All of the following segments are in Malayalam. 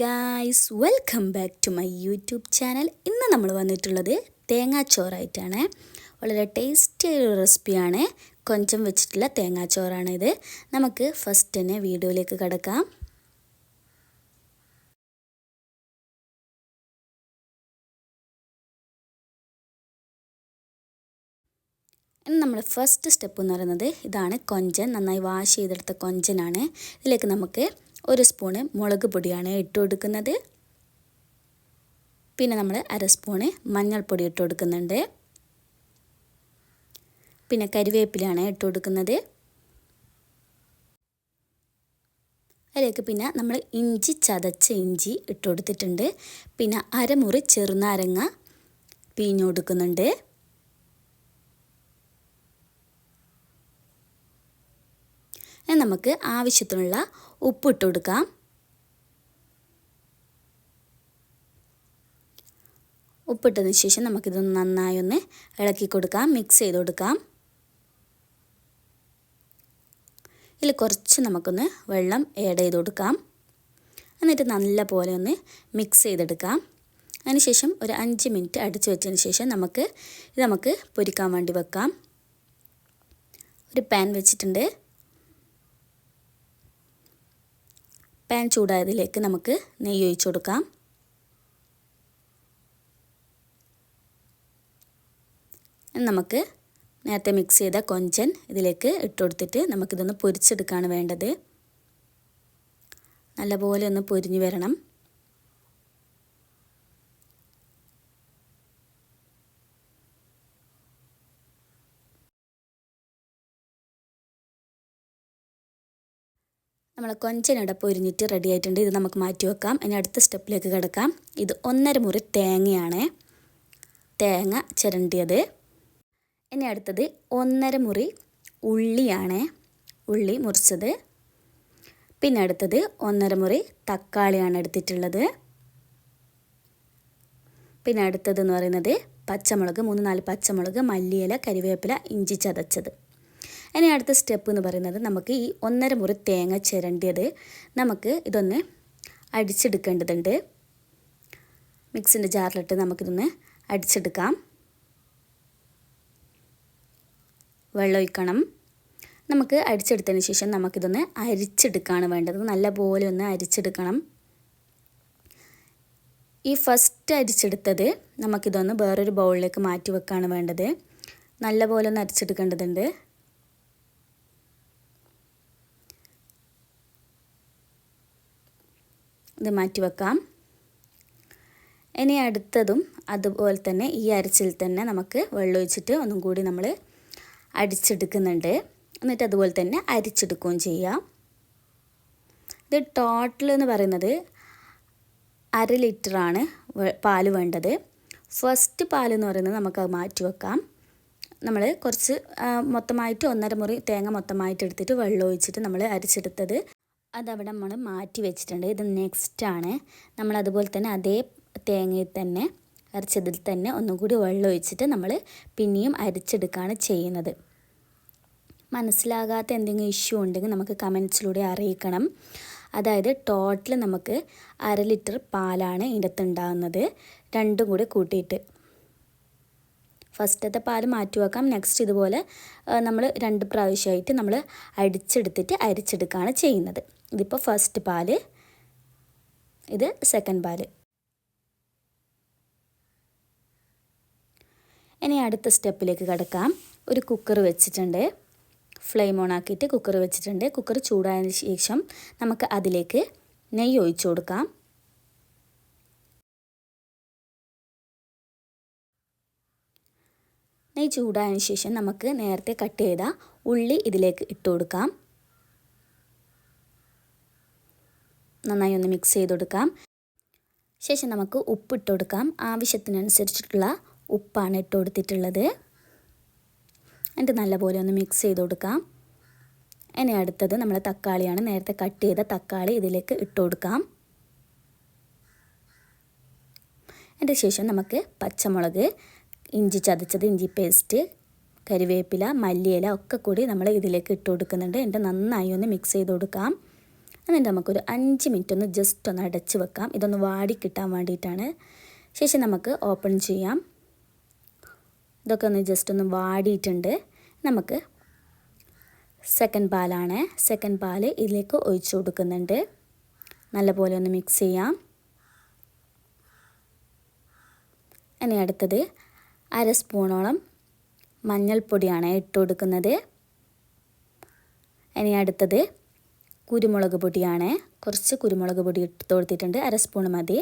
Guys welcome back to my YouTube channel ഇന്ന് നമ്മൾ വന്നിട്ടുള്ളത് തേങ്ങാച്ചോറായിട്ടാണ്. വളരെ ടേസ്റ്റി ഒരു റെസിപ്പിയാണ് കൊഞ്ചം വെച്ചിട്ടുള്ള തേങ്ങാച്ചോറാണ് ഇത്. നമുക്ക് ഫസ്റ്റ് തന്നെ വീഡിയോയിലേക്ക് കിടക്കാം. ഇന്ന് നമ്മൾ ഫസ്റ്റ് സ്റ്റെപ്പ് എന്ന് പറയുന്നത് ഇതാണ് കൊഞ്ചൻ. നന്നായി വാഷ് ചെയ്തെടുത്ത കൊഞ്ചനാണ്. ഇതിലേക്ക് നമുക്ക് ഒരു സ്പൂണ് മുളക് പൊടിയാണ് ഇട്ട് കൊടുക്കുന്നത്. പിന്നെ നമ്മൾ അര സ്പൂണ് മഞ്ഞൾപ്പൊടി ഇട്ട് കൊടുക്കുന്നുണ്ട്. പിന്നെ കരിവേപ്പിലാണ് ഇട്ട് കൊടുക്കുന്നത്. അതിലേക്ക് പിന്നെ നമ്മൾ ഇഞ്ചി ചതച്ച ഇഞ്ചി ഇട്ട് കൊടുത്തിട്ടുണ്ട്. പിന്നെ അരമുറി ചെറുനാരങ്ങ പിഴിഞ്ഞു കൊടുക്കുന്നുണ്ട്. നമുക്ക് ആവശ്യത്തിനുള്ള ഉപ്പിട്ട് കൊടുക്കാം. ഉപ്പിട്ടതിന് ശേഷം നമുക്കിതൊന്ന് നന്നായി ഒന്ന് ഇളക്കി കൊടുക്കാം മിക്സ് ചെയ്ത് കൊടുക്കാം. ഇതിൽ കുറച്ച് നമുക്കൊന്ന് വെള്ളം ആഡ് ചെയ്ത് കൊടുക്കാം. എന്നിട്ട് നല്ല പോലെ ഒന്ന് മിക്സ് ചെയ്തെടുക്കാം. അതിനുശേഷം ഒരു അഞ്ച് മിനിറ്റ് അടിച്ചു വെച്ചതിന് ശേഷം നമുക്ക് ഇത് നമുക്ക് പൊരിക്കാൻ വേണ്ടി വെക്കാം. ഒരു പാൻ വെച്ചിട്ടുണ്ട്. പാൻ ചൂടായതിലേക്ക് നമുക്ക് നെയ്യ് ഒഴിച്ചു കൊടുക്കാം. നമുക്ക് നേരത്തെ മിക്സ് ചെയ്ത കൊഞ്ചൻ ഇതിലേക്ക് ഇട്ട് കൊടുത്തിട്ട് നമുക്കിതൊന്ന് പൊരിച്ചെടുക്കുകയാണ് വേണ്ടത്. നല്ലപോലെ ഒന്ന് പൊരിഞ്ഞു വരണം. നമ്മൾ കൊഞ്ചനടപ്പ് പൊരിഞ്ഞിട്ട് റെഡി ആയിട്ടുണ്ട്. ഇത് നമുക്ക് മാറ്റി വെക്കാം. ഇനി അടുത്ത സ്റ്റെപ്പിലേക്ക് കിടക്കാം. ഇത് ഒന്നര മുറി തേങ്ങയാണ് തേങ്ങ ചിരണ്ടിയത്. ഇനി അടുത്തത് ഒന്നര മുറി ഉള്ളിയാണ് ഉള്ളി മുറിച്ചത്. പിന്നെ അടുത്തത് ഒന്നര മുറി തക്കാളിയാണ് എടുത്തിട്ടുള്ളത്. പിന്നെ അടുത്തതെന്ന് പറയുന്നത് പച്ചമുളക് മൂന്ന് നാല് പച്ചമുളക് മല്ലിയില കരിവേപ്പില ഇഞ്ചി ചതച്ചത്. ഇനി അടുത്ത സ്റ്റെപ്പ് എന്ന് പറയുന്നത് നമുക്ക് ഈ ഒന്നര മുറി തേങ്ങ ചിരണ്ടിയത് നമുക്ക് ഇതൊന്ന് അടിച്ചെടുക്കേണ്ടതുണ്ട്. മിക്സിന്റെ ജാറിലിട്ട് നമുക്കിതൊന്ന് അടിച്ചെടുക്കാം. വെള്ളമൊഴിക്കണം നമുക്ക് അടിച്ചെടുത്തതിന് ശേഷം നമുക്കിതൊന്ന് അരിച്ചെടുക്കുകയാണ് വേണ്ടത്. നല്ലപോലെ ഒന്ന് അരിച്ചെടുക്കണം. ഈ ഫസ്റ്റ് അരിച്ചെടുത്തത് നമുക്കിതൊന്ന് വേറൊരു ബൗളിലേക്ക് മാറ്റി വെക്കുകയാണ് വേണ്ടത്. നല്ലപോലെ ഒന്ന് അരിച്ചെടുക്കേണ്ടതുണ്ട്. ഇത് മാറ്റി വെക്കാം. ഇനി അടുത്തതും അതുപോലെ തന്നെ ഈ അരച്ചിൽ തന്നെ നമുക്ക് വെള്ളമൊഴിച്ചിട്ട് ഒന്നും കൂടി നമ്മൾ അടിച്ചെടുക്കുന്നുണ്ട്. എന്നിട്ട് അതുപോലെ തന്നെ അരിച്ചെടുക്കുകയും ചെയ്യാം. ഇത് ടോട്ടൽ എന്ന് പറയുന്നത് അര ലിറ്ററാണ് പാൽ വേണ്ടത്. ഫസ്റ്റ് പാൽ എന്ന് പറയുന്നത് നമുക്ക് മാറ്റി വെക്കാം. നമ്മൾ കുറച്ച് മൊത്തമായിട്ട് ഒന്നര മുറി തേങ്ങ മൊത്തമായിട്ട് എടുത്തിട്ട് വെള്ളം ഒഴിച്ചിട്ട് നമ്മൾ അരിച്ചെടുത്തത്. അതവിടെ നമ്മൾ മാറ്റി വെച്ചിട്ടുണ്ട്. ഇത് നെക്സ്റ്റ് ആണ്. നമ്മൾ അതുപോലെ തന്നെ അതേ തേങ്ങയിൽ തന്നെ അരച്ചതിൽ തന്നെ ഒന്നും കൂടി വെള്ളം ഒഴിച്ചിട്ട് നമ്മൾ പിന്നെയും അരിച്ചെടുക്കുകയാണ് ചെയ്യുന്നത്. മനസ്സിലാകാത്ത എന്തെങ്കിലും ഇഷ്യൂ ഉണ്ടെങ്കിൽ നമുക്ക് കമൻസിലൂടെ അറിയിക്കണം. അതായത് ടോട്ടൽ നമുക്ക് അര ലിറ്റർ പാലാണ് ഇതിനകത്ത് ഉണ്ടാകുന്നത് രണ്ടും കൂടി കൂട്ടിയിട്ട്. ഫസ്റ്റത്തെ പാൽ മാറ്റി വെക്കാം. നെക്സ്റ്റ് ഇതുപോലെ നമ്മൾ രണ്ട് പ്രാവശ്യമായിട്ട് നമ്മൾ അടിച്ചെടുത്തിട്ട് അരിച്ചെടുക്കുകയാണ് ചെയ്യുന്നത്. ഇതിപ്പോൾ ഫസ്റ്റ് പാൽ ഇത് സെക്കൻഡ് പാൽ. ഇനി അടുത്ത സ്റ്റെപ്പിലേക്ക് കിടക്കാം. ഒരു കുക്കർ വെച്ചിട്ടുണ്ട്. ഫ്ലെയിം ഓൺ ആക്കിയിട്ട് കുക്കർ വെച്ചിട്ടുണ്ട്. കുക്കർ ചൂടായതിന് ശേഷം നമുക്ക് അതിലേക്ക് നെയ്യ് ഒഴിച്ചു കൊടുക്കാം. നെയ്യ് ചൂടായതിന് ശേഷം നമുക്ക് നേരത്തെ കട്ട് ചെയ്ത ഉള്ളി ഇതിലേക്ക് ഇട്ട് കൊടുക്കാം. നന്നായി ഒന്ന് മിക്സ് ചെയ്ത് കൊടുക്കാം. ശേഷം നമുക്ക് ഉപ്പ് ഇട്ട് കൊടുക്കാം. ആവശ്യത്തിനനുസരിച്ചിട്ടുള്ള ഉപ്പാണ് ഇട്ട് കൊടുത്തിട്ടുള്ളത്. എന്നിട്ട് നല്ലപോലെ ഒന്ന് മിക്സ് ചെയ്ത് കൊടുക്കാം. ഇനി അടുത്തത് നമ്മൾ തക്കാളിയാണ് നേരത്തെ കട്ട് ചെയ്ത തക്കാളി ഇതിലേക്ക് ഇട്ട് കൊടുക്കാം. അതിന്റെ ശേഷം നമുക്ക് പച്ചമുളക് ഇഞ്ചി ചതച്ചത് ഇഞ്ചി പേസ്റ്റ് കരിവേപ്പില മല്ലിയില ഒക്കെ കൂടി നമ്മൾ ഇതിലേക്ക് ഇട്ട് കൊടുക്കുന്നുണ്ട്. എന്നിട്ട് നന്നായി ഒന്ന് മിക്സ് ചെയ്ത് കൊടുക്കാം. എന്നിട്ട് നമുക്കൊരു അഞ്ച് മിനിറ്റ് ഒന്ന് ജസ്റ്റ് ഒന്ന് അടച്ച് വെക്കാം. ഇതൊന്ന് വാടി കിട്ടാൻ വേണ്ടിയിട്ടാണ്. ശേഷം നമുക്ക് ഓപ്പൺ ചെയ്യാം. ഇതൊക്കെ ഒന്ന് ജസ്റ്റ് ഒന്ന് വാടിയിട്ടുണ്ട്. നമുക്ക് സെക്കൻഡ് പാലാണ്. സെക്കൻഡ് പാൽ ഇതിലേക്ക് ഒഴിച്ചു കൊടുക്കുന്നുണ്ട്. നല്ലപോലെ ഒന്ന് മിക്സ് ചെയ്യാം. ഇനി അടുത്തത് അര സ്പൂണോളം മഞ്ഞൾപ്പൊടിയാണ് ഇട്ട് കൊടുക്കുന്നത് ഇനി അടുത്തത് കുരുമുളക് പൊടിയാണ്. കുറച്ച് കുരുമുളക് പൊടി ഇട്ട് കൊടുത്തിട്ടുണ്ട്. അര സ്പൂൺ മതി.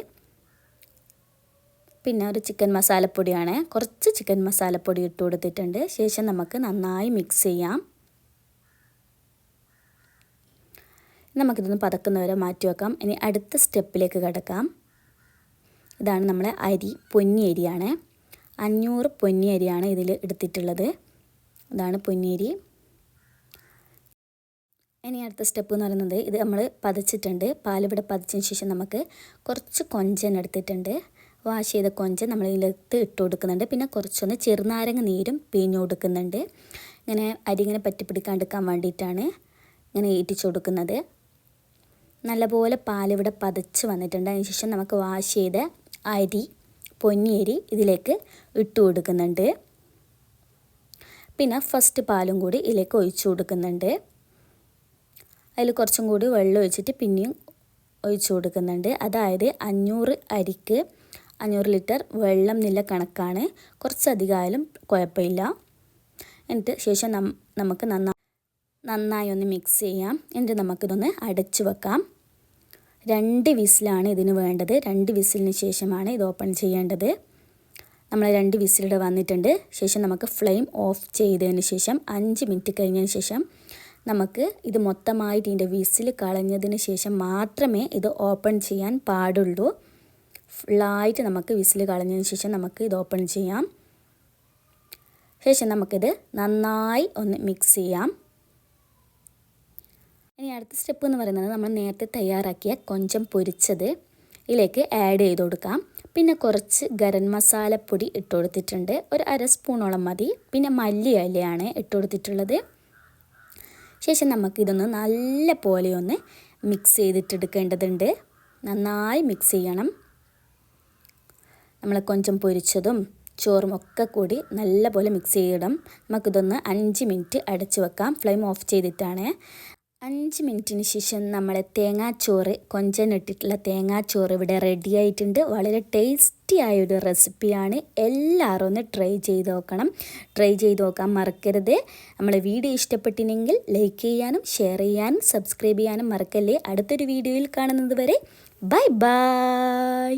പിന്നെ ഒരു ചിക്കൻ മസാലപ്പൊടിയാണ്. കുറച്ച് ചിക്കൻ മസാലപ്പൊടി ഇട്ട് കൊടുത്തിട്ടുണ്ട്. ശേഷം നമുക്ക് നന്നായി മിക്സ് ചെയ്യാം. നമുക്കിതൊന്ന് പതക്കുന്നവരെ മാറ്റി വെക്കാം. ഇനി അടുത്ത സ്റ്റെപ്പിലേക്ക് കിടക്കാം. ഇതാണ് നമ്മളെ അരി പൊന്നി അരിയാണ്. അഞ്ഞൂറ് പൊന്നി അരിയാണ് ഇതിൽ എടുത്തിട്ടുള്ളത്. ഇതാണ് പൊന്നിയരി. ഇനി അടുത്ത സ്റ്റെപ്പ് എന്ന് പറയുന്നത് ഇത് നമ്മൾ പതച്ചിട്ടുണ്ട്. പാലിവിടെ പതിച്ചതിന് ശേഷം നമുക്ക് കുറച്ച് കൊഞ്ചൻ എടുത്തിട്ടുണ്ട്. വാഷ് ചെയ്ത കൊഞ്ചൻ നമ്മൾ ഇതിലേക്ക് ഇട്ട് കൊടുക്കുന്നുണ്ട്. പിന്നെ കുറച്ചൊന്ന് ചെറുനാരങ്ങ നീരും പിഴിഞ്ഞു കൊടുക്കുന്നുണ്ട്. ഇങ്ങനെ അരി ഇങ്ങനെ പറ്റിപ്പിടിക്കാണ്ടിരിക്കാൻ വേണ്ടിയിട്ടാണ് ഇങ്ങനെ ഏറ്റിച്ച് കൊടുക്കുന്നത്. നല്ലപോലെ പാലിവിടെ പതച്ച് വന്നിട്ടുണ്ട്. അതിന് ശേഷം നമുക്ക് വാഷ് ചെയ്ത അരി പൊന്നിയരി ഇതിലേക്ക് ഇട്ട് കൊടുക്കുന്നുണ്ട്. പിന്നെ ഫസ്റ്റ് പാലും കൂടി ഇതിലേക്ക് ഒഴിച്ചു കൊടുക്കുന്നുണ്ട്. അതിൽ കുറച്ചും കൂടി വെള്ളം ഒഴിച്ചിട്ട് പിന്നെയും ഒഴിച്ചു കൊടുക്കുന്നുണ്ട്. അതായത് അഞ്ഞൂറ് അരിക്ക് അഞ്ഞൂറ് ലിറ്റർ വെള്ളം നില കണക്കാണ്. കുറച്ചധികമായാലും കുഴപ്പമില്ല. എന്നിട്ട് ശേഷം നമുക്ക് നന്നായി നന്നായി ഒന്ന് മിക്സ് ചെയ്യാം. എന്നിട്ട് നമുക്കിതൊന്ന് അടച്ചു വെക്കാം. രണ്ട് വിസിലാണ് ഇതിന് വേണ്ടത്. രണ്ട് വിസിലിന് ശേഷമാണ് ഇത് ഓപ്പൺ ചെയ്യേണ്ടത്. നമ്മൾ രണ്ട് വിസിലിടെ വന്നിട്ടുണ്ട്. ശേഷം നമുക്ക് ഫ്ലെയിം ഓഫ് ചെയ്തതിന് ശേഷം അഞ്ച് മിനിറ്റ് കഴിഞ്ഞതിന് ശേഷം നമുക്ക് ഇത് മൊത്തമായിട്ട് ഇതിന്റെ വിസിൽ കളഞ്ഞതിന് ശേഷം മാത്രമേ ഇത് ഓപ്പൺ ചെയ്യാൻ പാടുള്ളൂ. ഫുള്ളായിട്ട് നമുക്ക് വിസിൽ കളഞ്ഞതിന് ശേഷം നമുക്ക് ഇത് ഓപ്പൺ ചെയ്യാം. ശേഷം നമുക്കിത് നന്നായി ഒന്ന് മിക്സ് ചെയ്യാം. ഇനി അടുത്ത സ്റ്റെപ്പ് എന്ന് പറയുന്നത് നമ്മൾ നേരത്തെ തയ്യാറാക്കിയ കൊഞ്ചം പൊരിച്ചത് ഇതിലേക്ക് ആഡ് ചെയ്ത് കൊടുക്കാം. പിന്നെ കുറച്ച് ഗരം മസാലപ്പൊടി ഇട്ട് കൊടുത്തിട്ടുണ്ട്. ഒരു അര സ്പൂണോളം മതി. പിന്നെ മല്ലി ഇലയാണ് ഇട്ട് കൊടുത്തിട്ടുള്ളത്. ശേഷം നമുക്കിതൊന്ന് നല്ല പോലെ ഒന്ന് മിക്സ് ചെയ്തിട്ടെടുക്കേണ്ടതുണ്ട്. നന്നായി മിക്സ് ചെയ്യണം. നമ്മൾ കൊഞ്ചം പൊരിച്ചതും ചോറും ഒക്കെ കൂടി നല്ലപോലെ മിക്സ് ചെയ്യണം. നമുക്കിതൊന്ന് അഞ്ച് മിനിറ്റ് അടച്ചു വെക്കാം. ഫ്ലെയിം ഓഫ് ചെയ്തിട്ടാണ്. അഞ്ച് മിനിറ്റിന് ശേഷം നമ്മൾ തേങ്ങാച്ചോറ് കൊഞ്ചനിട്ടിട്ടുള്ള തേങ്ങാച്ചോറ് ഇവിടെ റെഡി ആയിട്ടുണ്ട്. വളരെ ടേസ്റ്റി ആയൊരു റെസിപ്പിയാണ് എല്ലാവരും ഒന്ന് ട്രൈ ചെയ്ത് നോക്കണം. ട്രൈ ചെയ്ത് നോക്കാൻ മറക്കരുത്. നമ്മളെ വീഡിയോ ഇഷ്ടപ്പെട്ടിനെങ്കിൽ ലൈക്ക് ചെയ്യാനും ഷെയർ ചെയ്യാനും സബ്സ്ക്രൈബ് ചെയ്യാനും മറക്കല്ലേ. അടുത്തൊരു വീഡിയോയിൽ കാണുന്നത് വരെ ബൈ ബൈ